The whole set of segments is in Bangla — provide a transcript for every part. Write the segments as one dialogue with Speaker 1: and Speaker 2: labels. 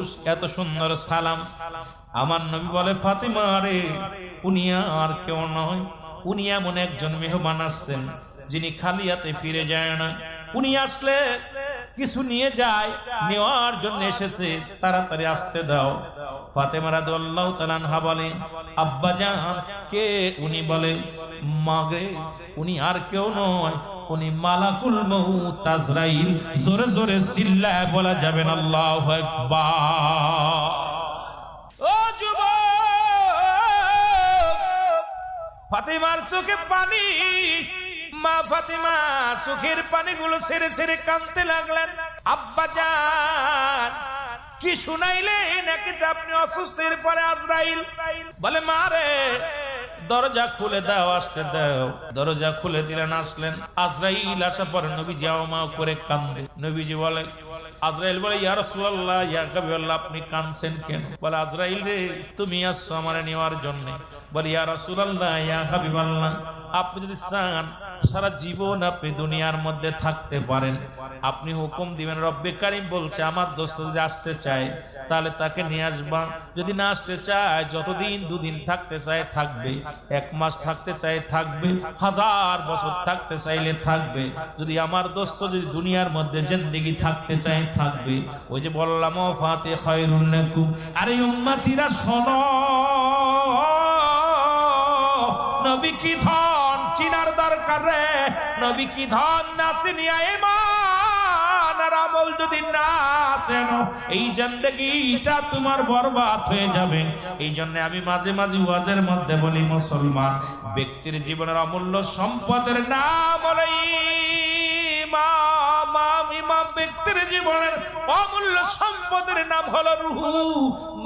Speaker 1: পুরুষ এত সুন্দর, সালাম। আমার নবী বলে, ফাতিমা রে, উনি আর কেউ নয়। উনি এমন একজন মেহমান আসছেন, যিনি খালি হাতে ফিরে যায় না। উনি আসলে কিছু নিয়ে যায়, নেওয়ার জন্য এসেছে, তাড়াতাড়ি আসতে দাও। ফাতেমা রাদিয়াল্লাহু তাআলা আনহা বলে, আব্বা কে? উনি বলে মাগে উনি আর কেউ নয়। উনি মালাকুল মউত আজরাইল জোরে জোরে চিল্লায় বলা যাবে না, আল্লাহু আকবার। ফাতিমার চোখে পানি। মা ফাতিমা চোখের পানিগুলো ছেড়ে ছেড়ে কাঁদতে লাগলেন। আব্বা যান কি শুনাইলেন? নাকি আপনি অসুস্থের পরে আজরাইল। বলে, মা রে দরজা খুলে দাও, আসতে দাও। দরজা খুলে দিলেন, আসলেন। আজরাইল আসার পরে নবীজি মা করে কান্দে। নবীজি বলে, আজরাইল বলে ইয়ার ইয়া আপনি কেন? বলে, আজরাইল রে, তুমি আসছো আমার নেওয়ার জন্য। বলে, ইয়া রাসূলুল্লাহ, ইয়া হাবিবাল্লাহ আপনি যদি চান, সারা জীবন আপনি দুনিয়ার মধ্যে থাকতে পারেন। আপনি হুকুম দিবেন, রব্বে কারিম বলছে, আমার দোস্ত যদি আসতে চায়, তাহলে তাকে নিয়ে আসবা। যদি না আসতে চায়, যতদিন দুদিন থাকতে চায়, থাকবে। এক মাস থাকতে চায়, থাকবে। হাজার বছর থাকতে চাইলে থাকবে। যদি আমার দোস্ত যদি দুনিয়ার মধ্যে জিন্দেগি থাকতে চায়, থাকবে। ওই যে বললাম, ও ফাতে খয়রুল্লাকুম আরে উম্মতিরা শোনো, নবী কি ধন চিনার দরকার। রে নবী কি ধন না চিনিয়া ইমান? আর আমল যদি না আসেন, এই জিন্দেগিটা তোমার বরবাদ হয়ে যাবে। এই জন্য আমি মাঝে মাঝে ওয়াজের মধ্যে বলি, মুসলমান, ব্যক্তির জীবনের অমূল্য সম্পদের নাম হলো ইমাম ইমাম ব্যক্তির জীবনের অমূল্য সম্পদের নাম হলো রুহু।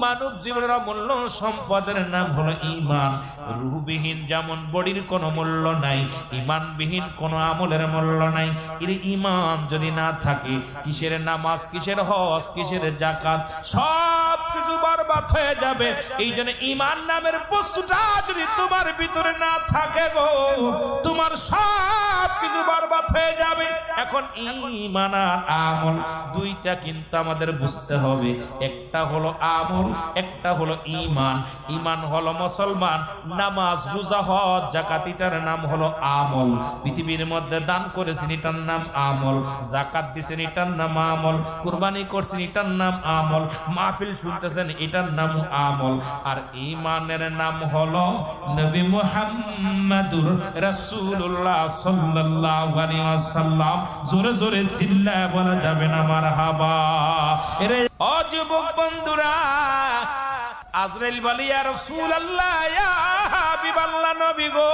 Speaker 1: মানব জীবনের অমূল্য সম্পদের নাম হলো ইমান রুহবিহীন যেমন বডির কোনো মূল্য নাই ইমানবিহীন কোনো আমলের মূল্য নাই। এর ইমান যদি না থাকে, কিসের নামাজ, কিসের হজ, কিসের জাকাত সব কিছু বরবাদ হয়ে যাবে। এই জন্য ইমান নামের বস্তুটা যদি তোমার ভিতরে না থাকে গো, তোমার সব কিছু বরবাদ হয়ে যাবে। এখন ইমান আর আমল, দুইটা কিন্তু আমাদের বুঝতে হবে। একটা হলো আমল একটা হলো ইমান ইমান হলো মুসলমান। নামাজ, রোজা, হজ জাকাত এটার নাম হলো আমল। পৃথিবীর মধ্যে দান করেছেন, এটার নাম আমল। জাকাত দিছেন, এটার নাম আমল। কুরবানি করছেন, এটার নাম আমল। মাহফিল শুনতেছেন, এটার নাম আমল। আর ইমানের নাম হলো নবী মুহাম্মাদুর রাসূলুল্লাহ সাল্লাল্লাহু আলাইহি ওয়াসাল্লাম। জোরে জোরে চিল্লায় বলা যাবে না, মারহাবা। এরে ও যুবক বন্ধুরা, আজরাইল বলি রাসূলুল্লাহ, ইয়া হাবিবাল্লাহ নবী গো,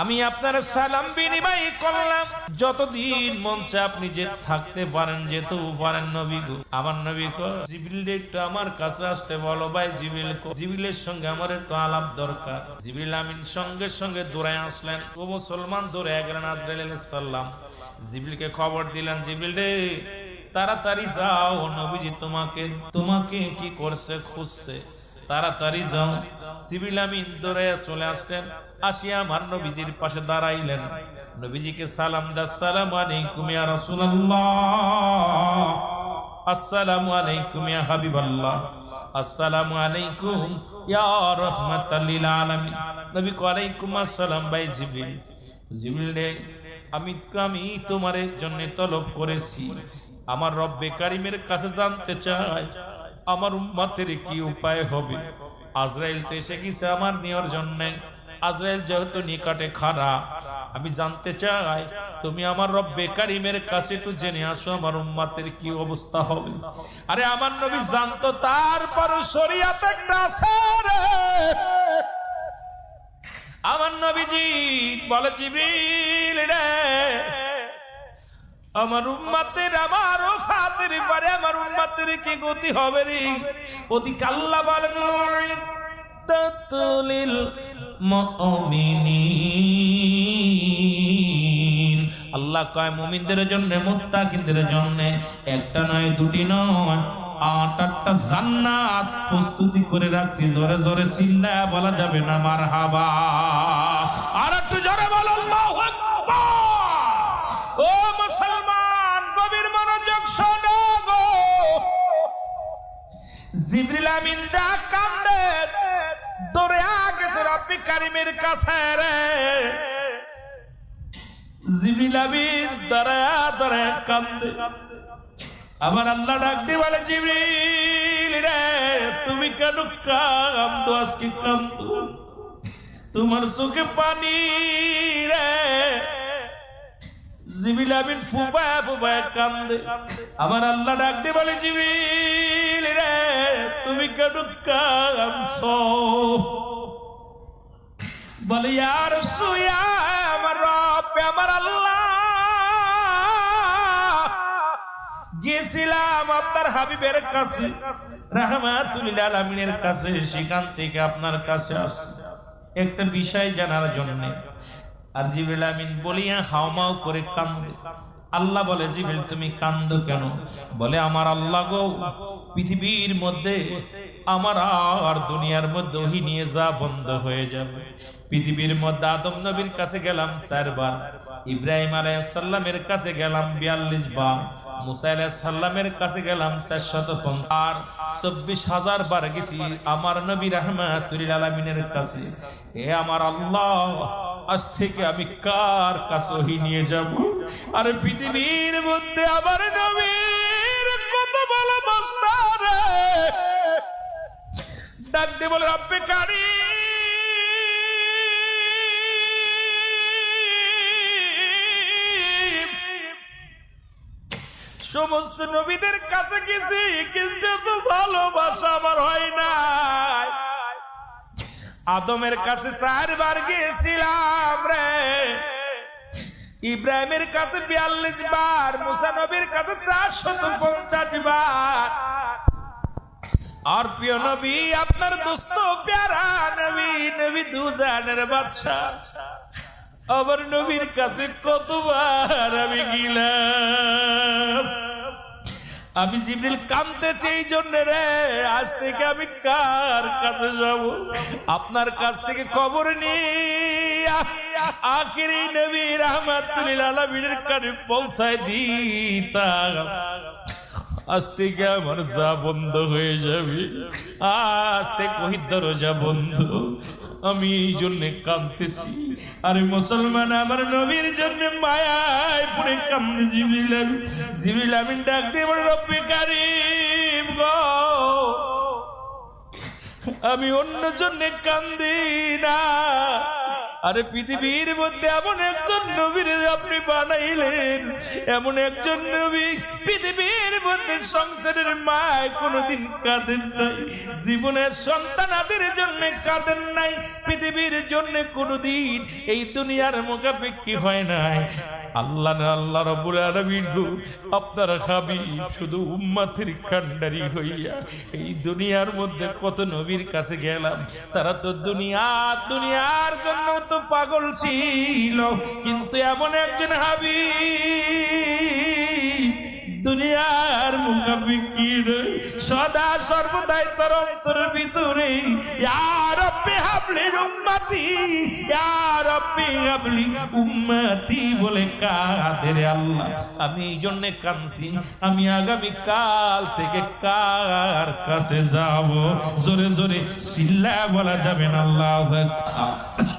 Speaker 1: আমি আপনার সালাম বিনিময় করলাম। যতদিন চায় আপনি যে থাকতে পারেন, যেতেও পারেন নবী গো। আমার নবী কো জিবরিল একটু আমার কাছে আসতে বলো ভাই, জিবরিল কো জিবরিলের সঙ্গে আমার একটু আলাপ দরকার। জিবরিল আমিন সঙ্গে সঙ্গে দৌড়ায় আসলেন। ও মুসলমান দৌড়ে গেলেন আজরাইল আলাইহিস সালাম। জিবরিলকে খবর দিলেন জিবিল রে তাড়াতাড়ি যাও, নবীজি তোমাকে তোমাকে কি করছে খুঁজছে? তাড়াতাড়ি যাও। জিবরিল আমিন দৌড়ে চলে আসলেন। আসিয়া আমার নবীজির পাশে দাঁড়াইলেন। নবীজিকে সালাম দা সালাম আলাইকুম ইয়া রাসূলুল্লাহ। আসসালামু আলাইকুম ইয়া হাবিবাল্লাহ। আসসালামু আলাইকুম ইয়া রাহমাতাল লিল আলামিন। নবী আলাইকুম আসসালাম ভাই জিবরিল। জিবরিল, আমি আমি তোমার জন্য তলব করেছি। আমার রব্বে কারিমের কাছে জানতে চাই আমার উম্মাতের কি উপায় হবে? আজরাইল তো এসে গেছে আমার নেওয়ার জন্য। আজরাইল যেহেতু নিকটে খারা আমি জানতে চাই, তুমি আমার রব্বে কারিমের কাছে একটু জেনে আসো, আমার উম্মাতের কি অবস্থা হবে? আরে আমার নবী জানতো তারপর শরিয়াত একটা আমার নবীজি বলে জিবিল রে। আমার উম্মাতের, আমার ফাতের পরে আমার উম্মাতের কি গতি হবে রে? অতি কাল্লা বলেন তাতুলিল মুমিনিন। আল্লাহ কয়, মুমিনদের জন্য, মুত্তাকিনদের জন্য একটা নয়, দুটি নয়, আট, আটটা জান্নাত প্রস্তুতি করে রাখছি। জোরে জোরে চিল্লা, বলা যাবে না মার হাবা আর একটু জোরে বল আল্লাহু আকবার! শোনো গো। জিবরিল আমিন যা কান্দে দৌড়ে গেছে রব্বি কারিমের কাছে রে। জিবরিল আমিন দাঁড়ায়া দাঁড়ায়া কান্দে। আমার আল্লাহ ডাক দিয়ে বলে, জিবরিল রে, তুমি কেন কান্দো? আজকে কান্দো। তোমার চোখে পানি রে। জিবিল আমিন ফুফায় ফুফায় কান্দে। আমার আল্লাহ বলে জিবিল রে, তুমি কেন কাঁদছো? বলে, ইয়ার সুয়া আমার আমার আল্লাহ। গিয়েছিলাম আপনার হাবিবের কাছে রাহমাতুল কাছে, সেখান থেকে আপনার কাছে আসছে। একটা বিষয় জানার জন্য। আর জিবরিল আমিন বলিয়া হাওমাও করে কান্দে। আল্লাহ বলে, জিবরিল, তুমি কান্দো কেন? বলে, আমার আল্লাহ গো, পৃথিবীর মধ্যে আমার আর দুনিয়ার মধ্যে ওহি নিয়ে যা বন্ধ হয়ে যাবে। পৃথিবীর মধ্যে আদম নবীর কাছে গেলাম চারবার, ইব্রাহিম আলাইসাল্লামের কাছে গেলাম বিয়াল্লিশ বার, মুসা কাছে গেলাম আর চব্বিশ হাজার বার গেছি আমার নবী রহমাতুল আলমিনের কাছে। এ আমার আল্লাহ আজ থেকে আমি কার কাছে নিয়ে যাব? আর পৃথিবীর মধ্যে আমার নবীর কত ভালোবাসা রে? ডাক দিয়ে বলে, রব্বে কারি সমস্ত নবীদের কাছে গেছি, কিন্তু ভালোবাসা আমার হয় নাই। আদমের কাছে চারবার গিয়েছিলাম রে। ইব্রাহিমের কাছে বিয়াল্লিশ বার, মুসা নবীর কাছে চারশত পঞ্চাশ বার। আর প্রিয় নবী, আপনার দোস্ত প্যারা নবী নবী দুজানের বাচ্চা। আমার নবীর কাছে কতবার আমি গেলাম। আমি জিবরিল কামতেছি এই জন্য রে। আজ থেকে আমি কার কাছে যাব? আপনার কাছ থেকে খবর নিয়ে আখিরি নবী রহমতুল্লাহ আলমিনের কাছে পৌঁছায় দিতাম। আজ থেকে আমার যা বন্ধ হয়ে যাবে। আজ থেকে ওই দরজা বন্ধ। আমি এই জন্য কাঁদতেছি। আরে মুসলমান, আমার নবীর জন্য মায়ায় পড়ে কামড়ে জিবিল জিবিল আমিন ডাক দিয়ে বলে, রব্বি কারিম গো। আমি অন্য জন্য কান্দি না। আরে পৃথিবীর মধ্যে এমন একজন নবীর আপনি বানাইলেন, এমন একজন নবী পৃথিবীর মধ্যে সংসারের মায় কোনোদিন কাঁদেন নাই, জীবনের সন্তানাদের জন্য কাঁদেন নাই, পৃথিবীর জন্য কোনোদিন এই দুনিয়ার মুখাপেক্ষি হয় নাই। আল্লাহ না আল্লাহ রব্বুল আলামিন আপনার হাবিব শুধু উম্মাতের কান্ডারি হইয়া এই দুনিয়ার মধ্যে কত নবীর কাছে গেলাম, তারা তো দুনিয়া, দুনিয়ার জন্য তো পাগল ছিল কিন্তু এমন একজন হাবিব দুনিয়ার মুখাপিকির সদা সর্বদাই তোর অন্তরের ভিতরে। ইয়ার রব্বি হাবলি উম্মতি ইয়ার রব্বি হাবলি উম্মতি বলে কাদের আল্লাহ। আমি এই জন্য কাঁদছি, আমি আগামী কাল থেকে কার কাছে যাব? জোরে জোরে চিল্লা বলা যাবে না, আল্লাহ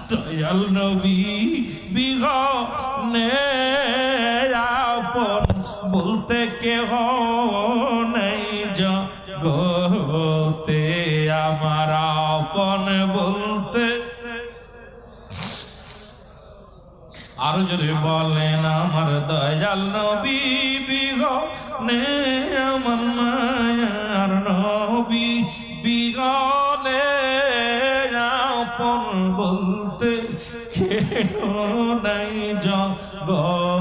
Speaker 1: দয়াল নবী, বিঘনে আপন বলতে কেহ নেই জগতে, আমার আপন বলতে। আরও যদি বলেন, আমার দয়াল নবী বিঘনে আমার মায়ার নবী বিঘনে আপন বলতে কেন নাই জগতে।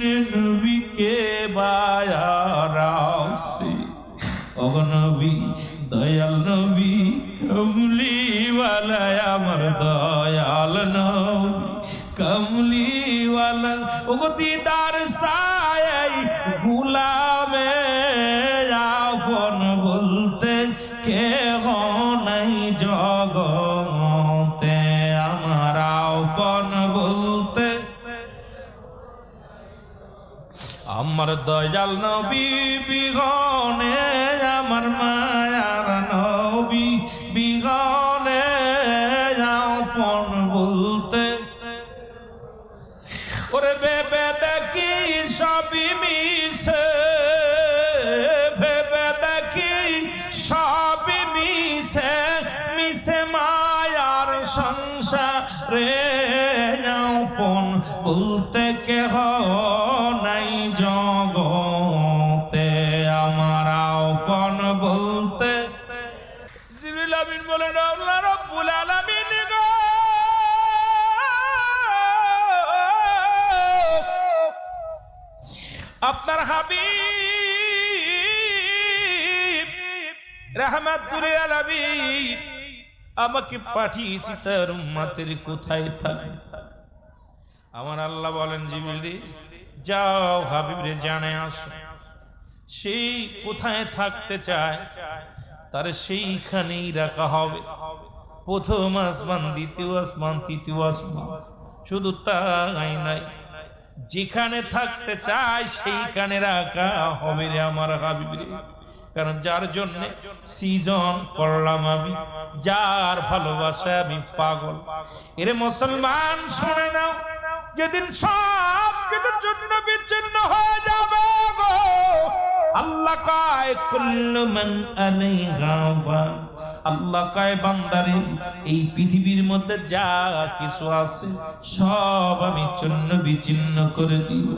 Speaker 1: নবীকে বায়ারাসি অগনবী দয়াল নবী কমলিওয়ালা আমার দয়াল নবী কমলিওয়ালা। ওগো দিদার সায়াই গুলামে দয়াল নবী বিগনে আমার মায়ার নবী বিগনে আপন বলতে। ওরে ভেবে দেখি সবই মিশে, ভেবে দেখি সবই মিশে মিশে মায়ার সংসারে আপন বলতে কেহ আপনার হাবিব রহমাতুল আলামিন, আমাকে পাঠিয়েছি তার উম্মতের কোথায় থাকে? আমার আল্লাহ বলেন, জিবরিল, যাও হাবিব রে, জানে আসো। সেই কোথায় থাকতে চায়, তার সেইখানেই রাখা হবে। প্রথম আসমান, দ্বিতীয় আসমান, তৃতীয় আসমান, শুধু তাই নাই যেখানে থাকতে চায় সেইখানে রাখা হবে রে আমার হাবিব রে। কারণ যার জন্য সিজন করলাম আমি, যার ভালোবাসা আমি পাগল। এরে মুসলমান শুনে নাও, যেদিন সব কিছুর জন্য বিচ্ছিন্ন হয়ে যাবে গো। আল্লাহ কায়, কুল্লু মান আলাইহা আল্লাহ কায় বান্দারে, এই পৃথিবীর মধ্যে যা কিছু আছে, সব আমি চূর্ণ বিচ্ছিন্ন করে দিব।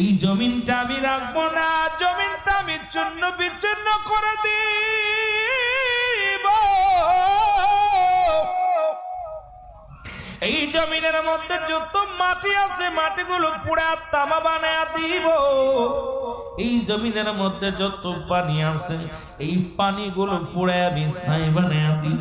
Speaker 1: এই জমিনটা আমি রাখব না, জমিনটা আমি চূর্ণ বিচ্ছিন্ন করে দিব এই জমিনের মধ্যে যত মাটি আছে, মাটিগুলো পুরা তামা বানায় দিব। এই জমিনের মধ্যে যত পানি আছে, এই পানিগুলো পুড়ে আমি ছাই বানায় দিব।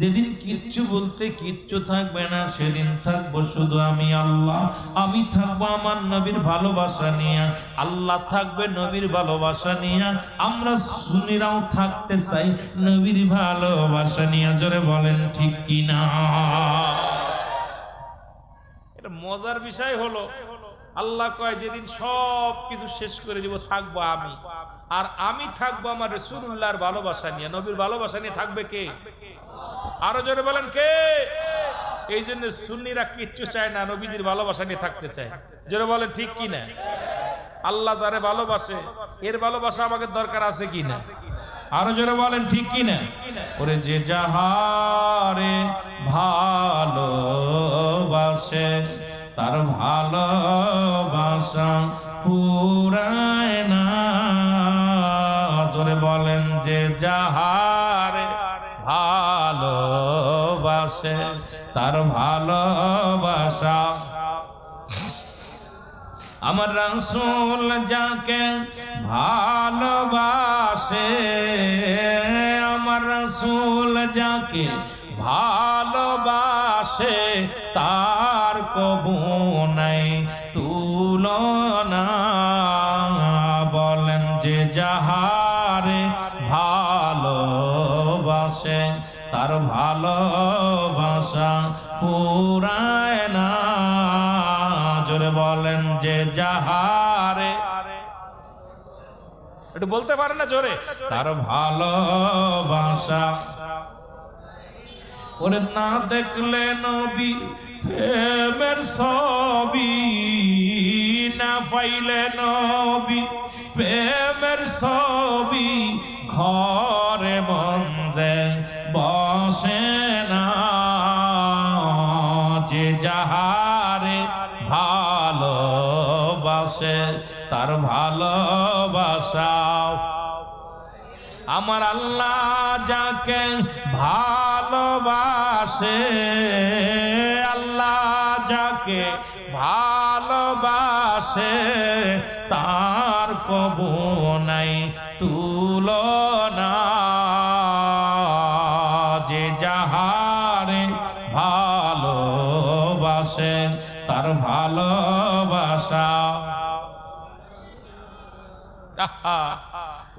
Speaker 1: যেদিন কিচ্ছু বলতে কিচ্ছু থাকবে না, সেদিন থাকব শুধু আমি আল্লাহ। আমি থাকব আমার নবীর ভালোবাসা নিয়ে। আল্লাহ থাকবে নবীর ভালোবাসা নিয়ে। আমরা সুনিরাও থাকতে চাই নবীর ভালোবাসা নিয়ে। জোরে বলেন, ঠিক কিনা? মজার বিষয় হলো, আল্লাহ কয়, যেদিন সব কিছু শেষ করে দিব, থাকব আমি। আর আমি থাকব আমার রসুল্লাহর ভালোবাসা নিয়ে। নবীর ভালোবাসা নিয়ে থাকবে কে? আরও জোরে বলেন কে? এই জন্য সুন্নিরা কিচ্ছু চায় না, নবীজির ভালোবাসা নিয়ে থাকতে চায়। জোরে বলেন, ঠিক কি না? আল্লাহ তারে ভালোবাসে। এর ভালোবাসা আমাকে দরকার আছে কি না? আরও জোরে বলেন, ঠিক কি না? ওরে, যে যাহারে ভালোবাসে তার ভালোবাসা পুরায় না। জোরে বলেন যে যাহারে ভালোবাসে, তার ভালোবাসা। আমার রসুল যাকে ভালোবাসে, আমার রসুল যাকে ভালোবাসে তার কবু নাই। তুলনা বলেন যে যাহারে ভালোবাসে, তার ভালোবাসা পুরায় না। জোরে বলেন যে যাহারে একটু বলতে পারে না জোরে? তার ভালোবাসা ওরে না দেখলে নবী প্রেমের ছবি, না পাইলে নবী প্রেমের ছবি, ঘরে মঞ্জে বসে না। যে যাহারে ভালোবাসে, তার ভালোবাসা আমার আল্লাহ যাকে ভালোবাসে আল্লাহ যাকে ভালোবাসে তার কবু নাই তুলনা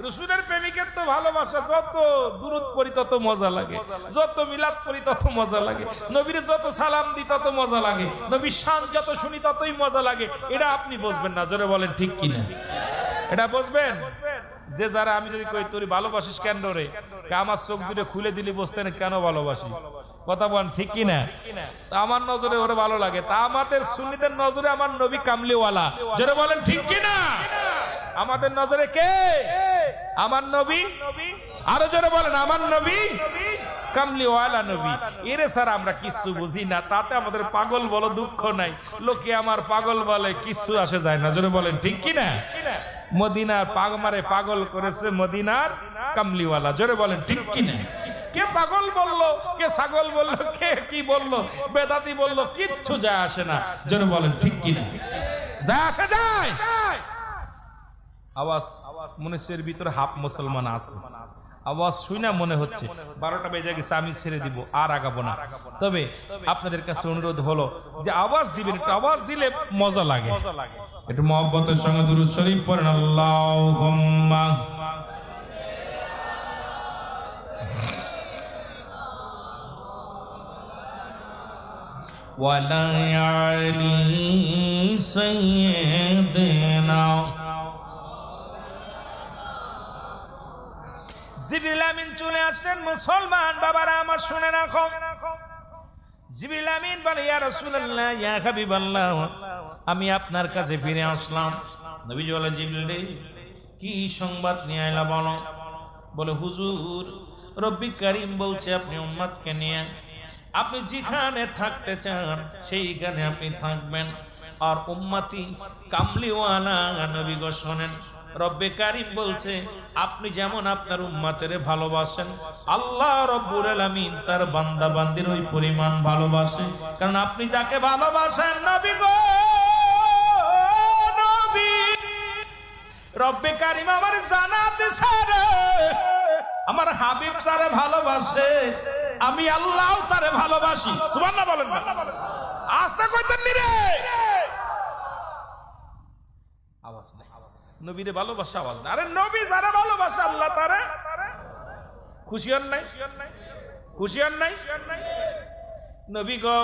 Speaker 1: রসুলের প্রেমিকের তো ভালোবাসা যত দূরত পড়ি তত মজা লাগে। যত মিলাদ পড়ি তত মজা লাগে। নবীর যত সালাম দি তত মজা লাগে। নবীর শান যত শুনি ততই মজা লাগে। এটা আপনি বুঝবেন না জোরে বলেন ঠিক কিনা? এটা বুঝবেন? যে যারা আমি যদি কই তোর ভালোবাসিস কেন রে? আমার চোখ দুটো খুলে দিলি বসতে কেন ভালোবাসি? কথা বলেন ঠিক কিনা? তা আমার নজরে ওরে ভালো লাগে। তা আমাদের সুন্নিদের নজরে আমার নবী কামলিওয়ালা। জোরে বলেন ঠিক কিনা? আমাদের নজরে কে? আমার নবী? আরও জোরে বলেন, আমার নবী? কামলিওয়ালা নবী। এরে স্যার, আমরা কিচ্ছু বুঝি না, তাতে আমাদের পাগল বলো দুঃখ নাই। লোকে আমার পাগল বলে, কিচ্ছু আসে যায় না, জোরে বলেন, ঠিক মদিনার পাগল করেছে মদিনার কামলিওয়ালা, জোরে বলেন, ঠিক কি পাগল বলল, কে ছাগল বলল, কে কি বলল, বেদাতি বলল, কিচ্ছু যায় আসে না, জোরে বলেন, ঠিক কি না যায় আসে, যায়। আওয়াজ মনুষ্যের ভিতরে হাফ মুসলমান আছে আওয়াজ শুই না মনে হচ্ছে বারোটা বেজে গেছে আমি ছেড়ে দিব আর আগাবো না তবে আপনাদের কাছে অনুরোধ হলো যে আওয়াজ দিবেন একটু আওয়াজ দিলে মজা লাগে একটু মহব্বতের সঙ্গে দুরুদ শরীফ পড়েন আল্লাহ ولا يعلي سيدنا জিবরিল আমিন চলে আসলেন। মুসলমান বাবারা, আমার শুনে রাখো। জিবরিল আমিন বলে, ইয়া রাসূলুল্লাহ, ইয়া হাবিবাল্লাহ, আমি আপনার কাছে ফিরে আসলাম। নবীজি বলে জিবরিল কি সংবাদ নিয়ে আইলা বলো? বলে, হুজুর, রব্বি করিম বলছে আপনি উম্মতকে নিয়ে। আপনি যেখানে থাকতে চান, সেইখানে আপনি থাকবেন। আর উম্মতি কামলিওয়ালা নবী গো শোনেন। রব্বে কারিম বলছে, আপনি যেমন আপনার উম্মাতের ভালোবাসেন, আল্লাহ রব্বুল আলামিন তার বান্দা বান্দির ওই পরিমাণ ভালোবাসে। কারণ আপনি যাকে ভালোবাসেন, নবী গো, নবী। রব্বে কারিম আমার জানাতে সারে আমার হাবিব তারে ভালোবাসে, আমি আল্লাহ তারে ভালোবাসি। সুবহানাল্লাহ বলেন না। আস্তে কইতেন নি রে। আওয়াজ নাই। নবীরে ভালোবাসা আওয়াজ নাই আরে নবী যারা ভালোবাসা, আল্লাহ তারে। খুশি হন নাই? খুশি হন নাই? নবী গো,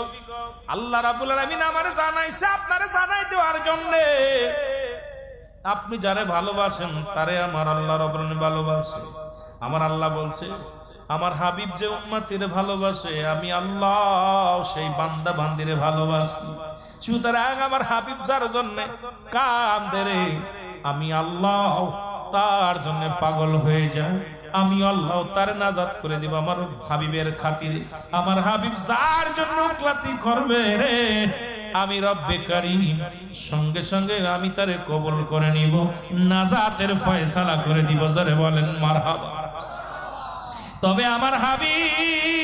Speaker 1: আল্লাহ রাব্বুল আলামিন আমারে জানাইছে, আপনারে জানাই দেওয়ার জন্য। আপনি যারা ভালোবাসেন, তারে আমার আল্লাহ আলামিন ভালোবাসে। আমার আল্লাহ বলছে, আমার হাবিব যে উম্মতিরে ভালোবাসে, আমি আল্লাহ সেই বান্দা বান্দিরে ভালোবাসি। সুতরাং আমার হাবিব যার জন্য কান্দে রে। আমি আল্লাহ তার জন্য পাগল হয়ে যায় আমি আল্লাহ তার নাজাত করে দিব আমার হাবিবের খাতিরে। আমার হাবিব যার জন্য উকলাতি করবে রে, আমি রব্বে কারিম। সঙ্গে সঙ্গে আমি তারে কবল করে নিব, নাজাতের ফয়সালা করে দিব যারে বলেন মারহাবা। তবে আমার হাবিব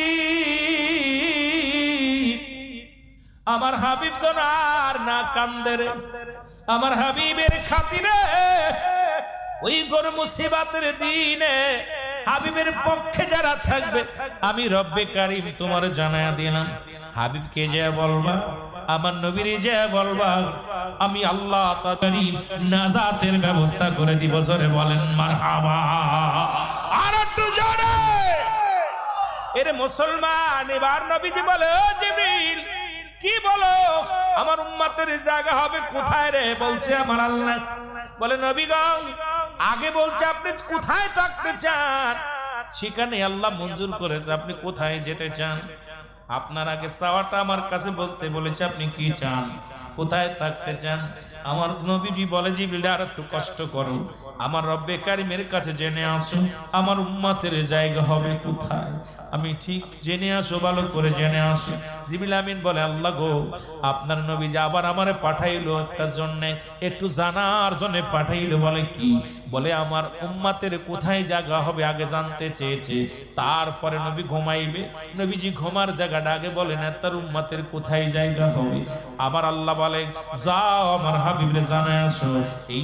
Speaker 1: আমার হাবিব আর না কান্দে রে। আমার হাবিবের খাতিরে ওই গরু মুসিবাতের দিনে হাবিবের পক্ষে যারা থাকবে, আমি রব্বে কারিম তোমার জানায়া দিলাম। হাবিবকে যে বলবা, আমার নবীর যে বলবা, আমি আল্লাহ নাজাতের ব্যবস্থা করে দিব, জোরে বলেন, মারহাবা। আর একটু জোরে। এর মুসলমান, এবার নবীজি বলে জিবরিল, কি বলো? আমার উম্মাতের জায়গা হবে কোথায় রে? বলছে আমার আল্লাহ। বলে নবীগণ আগে বলছে আপনি কোথায় থাকতে চান? সেখানে আল্লাহ মঞ্জুর করেছে, আপনি কোথায় যেতে চান? আপনার আগে চাওয়াটা আমার কাছে বলতে বলেছে, আপনি কি চান? কোথায় থাকতে চান? আমার নবীজি বলে জিবিলে আর একটু কষ্ট করো। আমার রব্বে কারিমের কাছে জেনে আসো, আমার উম্মাতের জায়গা হবে কোথায়? আমি ঠিক জেনে আসো, ভালো করে জেনে আসো। জিবিল আমিন বলে, আল্লাহ গো, আপনার নবী যে আবার আমারে পাঠাইলো একটা জন্য, একটু জানার জন্য পাঠাইলো বলে কি? বলে, আমার উম্মাতের কোথায় জায়গা হবে আগে জানতে চেয়েছে, তারপরে নবী ঘুমাইবে। নবীজি ঘুমার জায়গাটা আগে বলেন তার উম্মাতের কোথায় জায়গা হবে? আবার আল্লাহ বলে, যাও আমার হাবিবরে জানায় আসো। এই